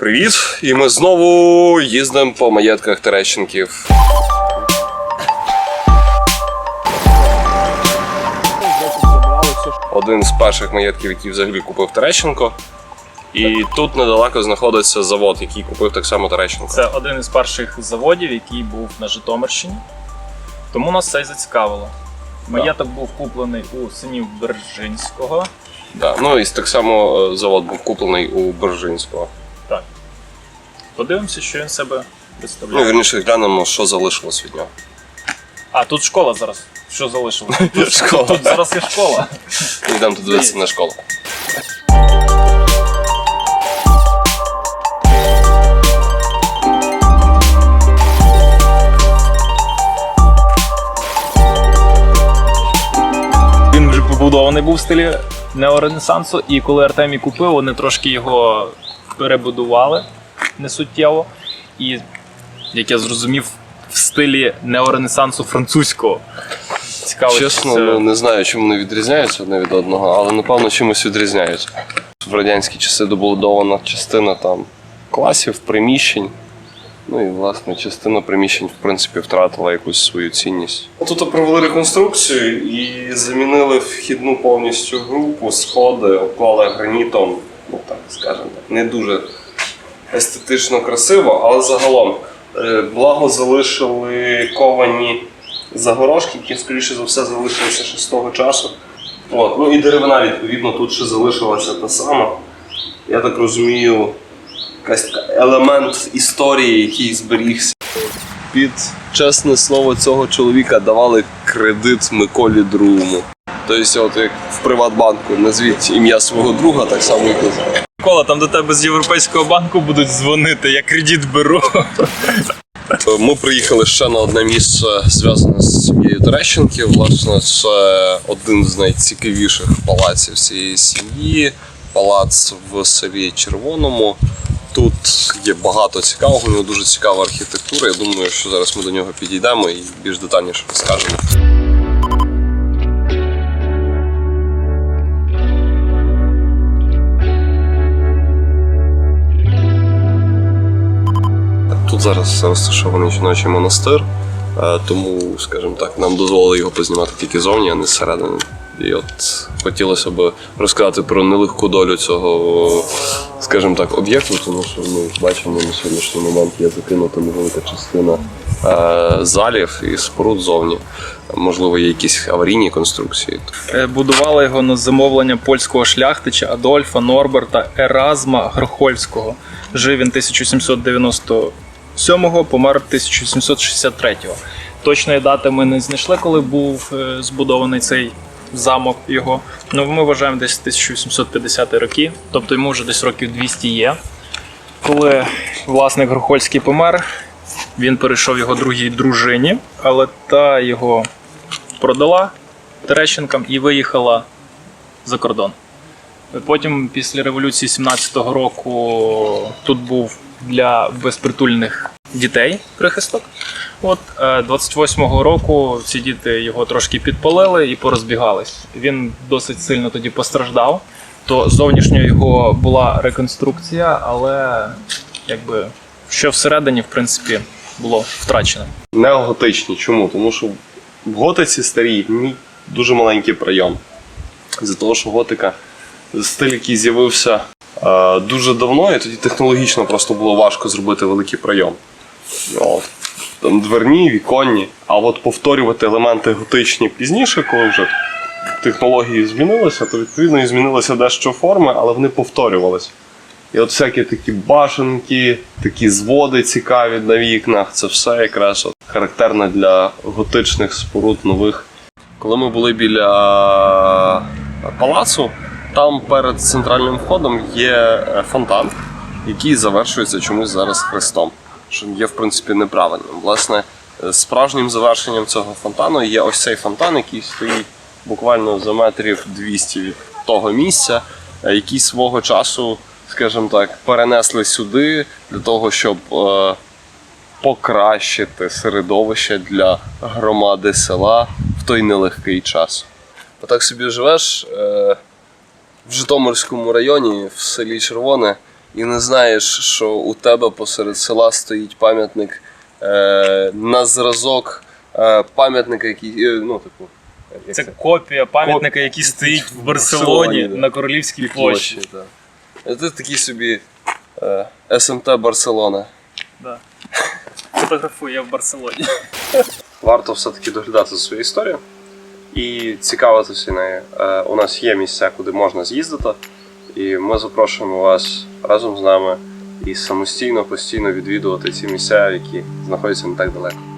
Привіт! І ми знову їздимо по маєтках Терещенків. Один з перших маєтків, який взагалі купив Терещенко. І тут недалеко знаходиться завод, який купив так само Терещенко. Це один із перших заводів, який був на Житомирщині. Тому нас це й зацікавило. Маєток був куплений у синів Бержинського. Да. Ну і так само е, завод був куплений у Боржинського. Подивимося, що він себе Ну, представляє. вірніше, глянемо, що залишилось від нього. А, тут школа зараз. Що залишилось? Тут, Школа. тут зараз є школа. Йдемо тут дивитися на школу. Він вже побудований був в стилі неоренесансу, і коли Артемій купив, вони трошки його перебудували несуттєво. І, як я зрозумів, в стилі неоренесансу французького. Цікаво, Чесно, це- ну, не знаю, чим вони відрізняються одне від одного, але напевно чимось відрізняються. В радянські часи добудована частина там класів, приміщень. Ну і власне частина приміщень, в принципі, втратила якусь свою цінність. Тут провели реконструкцію і замінили вхідну повністю групу, сходи, обклали гранітом, ну так скажемо так, не дуже естетично красиво, але загалом е, благо залишили ковані загорожки, які, скоріше за все, залишилися ще з того часу. От, ну і деревина, відповідно, тут ще залишилася та сама. Я так розумію, якась елемент історії, який зберігся. Під чесне слово цього чоловіка давали кредит Миколі другому. Тобто, от як в Приватбанку назвіть ім'я свого друга, так само і тут. Микола, там до тебе з Європейського банку будуть дзвонити, я кредит беру. Ми приїхали ще на одне місце, зв'язане з сім'єю Терещенків. Власне, це один з найцікавіших палаців цієї сім'ї. Палац в селі Червоному. Тут є багато цікавого, у нього дуже цікава архітектура. Я думаю, що зараз ми до нього підійдемо і більш детальніше розкажемо. Тут зараз розташований жіночий монастир, е, тому, скажімо так, нам дозволили його познімати тільки зовні, а не зсередини. І от хотілося б розказати про нелегку долю цього, скажімо так, об'єкту, тому що ми бачимо на сьогоднішній момент є закинута невелика частина е, залів і споруд зовні. Можливо, є якісь аварійні конструкції. Е, Будували його на замовлення польського шляхтича Адольфа Норберта Еразма Грохольського. Жив він 1797-го, помер 1763-го. Точної дати ми не знайшли, коли був е, збудований цей замок його. Ну, ми вважаємо десь 1850 роки, тобто йому вже десь років 200 є. Коли власник Грохольський помер, він перейшов його другій дружині, але та його продала Терещенкам і виїхала за кордон. Потім, після революції 17-го року, тут був для безпритульних дітей прихисток. От е, 28-го року ці діти його трошки підпалили і порозбігались. Він досить сильно тоді постраждав. То зовнішньо його була реконструкція, але якби що всередині, в принципі, було втрачено. Неоготичні. Чому? Тому що в готиці старій дуже маленький прийом. З-за того, що готика стиль, який з'явився е, дуже давно, і тоді технологічно просто було важко зробити великий прийом. От. Там дверні, віконні, а от повторювати елементи готичні пізніше, коли вже технології змінилися, то відповідно і змінилися дещо форми, але вони повторювалися. І от всякі такі башенки, такі зводи цікаві на вікнах, це все якраз от характерно для готичних споруд нових. Коли ми були біля палацу, там перед центральним входом є е, фонтан, який завершується чомусь зараз хрестом, що є в принципі неправильним. Власне, е, справжнім завершенням цього фонтану є ось цей фонтан, який стоїть буквально за метрів 200 від того місця, е, який свого часу, скажімо так, перенесли сюди для того, щоб покращити середовище для громади села в той нелегкий час. Отак собі живеш в Житомирському районі, в селі Червоне, і не знаєш, що у тебе посеред села стоїть пам'ятник е, на зразок е, пам'ятника, який. е, ну, типу, як Це копія пам'ятника, Коп- який стоїть в Барселоні, Барселоні да. на Королівській площі. площі. Да. Це такий собі е, СМТ Барселона. Да. Фотографую я в Барселоні. Варто все-таки доглядати за свою історію і цікавитися нею. У нас є місця, куди можна з'їздити, і ми запрошуємо вас разом з нами і самостійно, постійно відвідувати ці місця, які знаходяться не так далеко.